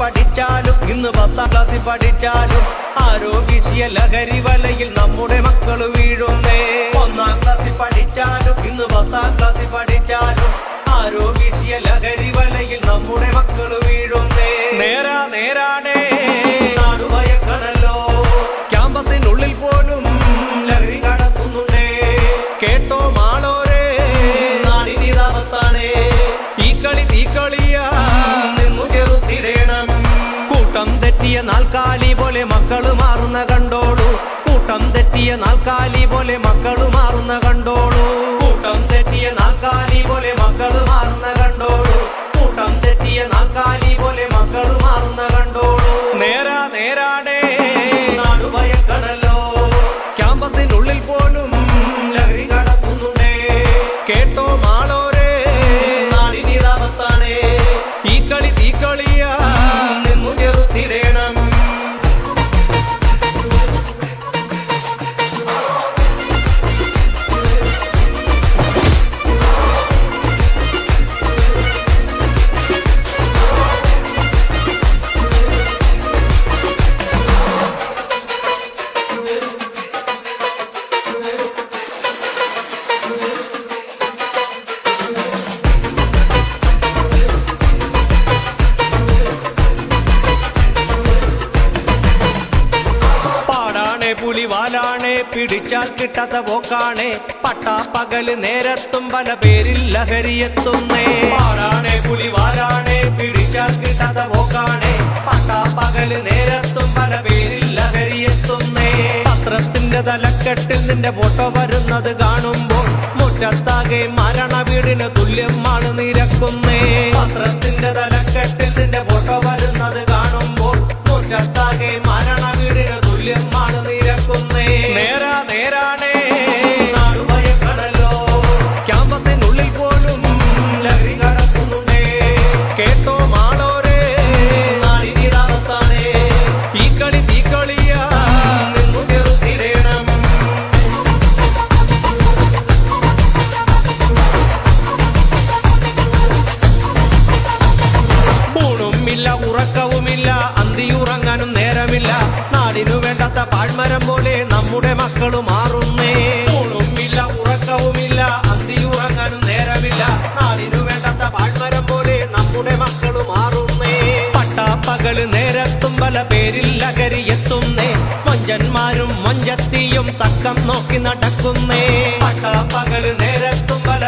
പഠിച്ചാലും ഇന്ന് പത്താം ക്ലാസ്സിൽ പഠിച്ചാലും ആരോഗ്യ ലഹരി വലയിൽ നമ്മുടെ മക്കൾ വീഴുന്നേ. ഒന്നാം ക്ലാസ്സിൽ പഠിച്ചാലും ഇന്ന് പത്താം ക്ലാസ്സിൽ പഠിച്ചാലും ആരോഗ്യ ലഹരി വലയിൽ നമ്മുടെ മക്കൾ വീഴുന്നേ. നേരാ നേരാടേ ക്യാമ്പസിനുള്ളിൽ പോലും കേട്ടോ മാളോരേ. നാടിനിതാപത്താണേ ഈ കളി തീ കളിയാ. തെറ്റിയ നാൽക്കാലി പോലെ മക്കൾ മാറുന്ന കണ്ടോളൂ. കൂട്ടം തെറ്റിയ നാൽക്കാലി പോലെ മക്കൾ മാറുന്ന കണ്ടോളൂ. കൂട്ടം തെറ്റിയ നാൽക്കാലി പോലെ മക്കൾ മാറുന്ന കണ്ടോളൂ. കൂട്ടം തെറ്റിയ നാൽക്കാലി പോലെ മക്കൾ മാറുന്ന കണ്ടോളൂ. നേരാ നേരാടേ നാടുഭയക്കണല്ലോ ക്യാമ്പസിനുള്ളിൽ പോലും പുലിവാലാണേ പിടിച്ചാൽ കിട്ടാത്ത പോക്കാണേ പട്ടാ പകൽ നേരത്തും പല പേരിൽ ലഹരിയെത്തുന്നേ. പാടാണേ പുലിവാലാണേ പിടിച്ചാൽ കിട്ടാത്ത പോക്കാണേ പട്ടാ പകൽ നേരത്തും പല പേരിൽ ലഹരിയെത്തുന്നേ. പത്രത്തിന്റെ തലക്കെട്ടിൽ നിന്റെ ഫോട്ടോ വരുന്നത് കാണുമ്പോൾ മുറ്റത്താകെ മരണ വീടിന് തുല്യമാണ് നിരക്കുന്നേ. പത്രത്തിന്റെ തലക്കെട്ടിൽ നാടിനു വേണ്ടാത്ത പാഴ്മരം പോലെ നമ്മുടെ മക്കളും മാറുന്നേ. ഊണുമില്ല ഉറക്കവുമില്ല അന്തിയുറങ്ങാനും നേരമില്ല. നാടിനു വേണ്ടാത്ത പാഴ്മരം പോലെ നമ്മുടെ മക്കളും മാറുന്നേ. പട്ടാപ്പകൽ നേരത്തും പല പേരിൽ അകരി എത്തുന്നേ. മൊഞ്ചന്മാരും മൊഞ്ചത്തിയും തക്കം നോക്കി നടക്കുന്നേ. പട്ടാപ്പകൽ നേരത്തും പല